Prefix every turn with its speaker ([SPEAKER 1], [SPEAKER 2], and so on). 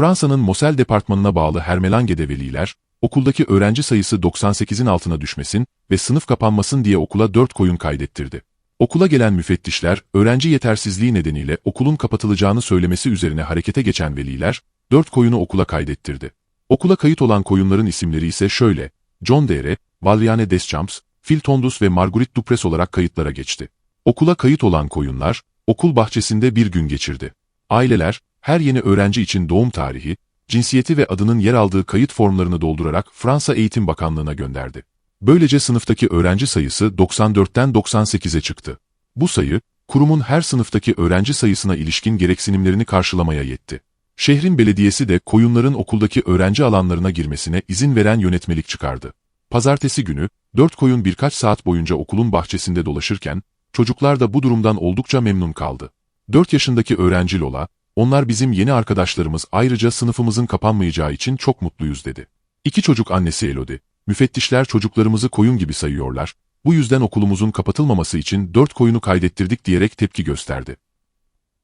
[SPEAKER 1] Fransa'nın Mosel departmanına bağlı Hermelange'de veliler, okuldaki öğrenci sayısı 98'in altına düşmesin ve sınıf kapanmasın diye okula 4 koyun kaydettirdi. Okula gelen müfettişler, öğrenci yetersizliği nedeniyle okulun kapatılacağını söylemesi üzerine harekete geçen veliler, 4 koyunu okula kaydettirdi. Okula kayıt olan koyunların isimleri ise şöyle, John Dere, Valriane Deschamps, Phil Tondus ve Marguerite Dupres olarak kayıtlara geçti. Okula kayıt olan koyunlar, okul bahçesinde bir gün geçirdi. Aileler, her yeni öğrenci için doğum tarihi, cinsiyeti ve adının yer aldığı kayıt formlarını doldurarak Fransa Eğitim Bakanlığı'na gönderdi. Böylece sınıftaki öğrenci sayısı 94'ten 98'e çıktı. Bu sayı, kurumun her sınıftaki öğrenci sayısına ilişkin gereksinimlerini karşılamaya yetti. Şehrin belediyesi de koyunların okuldaki öğrenci alanlarına girmesine izin veren yönetmelik çıkardı. Pazartesi günü, dört koyun birkaç saat boyunca okulun bahçesinde dolaşırken, çocuklar da bu durumdan oldukça memnun kaldı. 4 yaşındaki öğrenci Lola, onlar bizim yeni arkadaşlarımız ayrıca sınıfımızın kapanmayacağı için çok mutluyuz dedi. İki çocuk annesi Elodie, müfettişler çocuklarımızı koyun gibi sayıyorlar, bu yüzden okulumuzun kapatılmaması için dört koyunu kaydettirdik diyerek tepki gösterdi.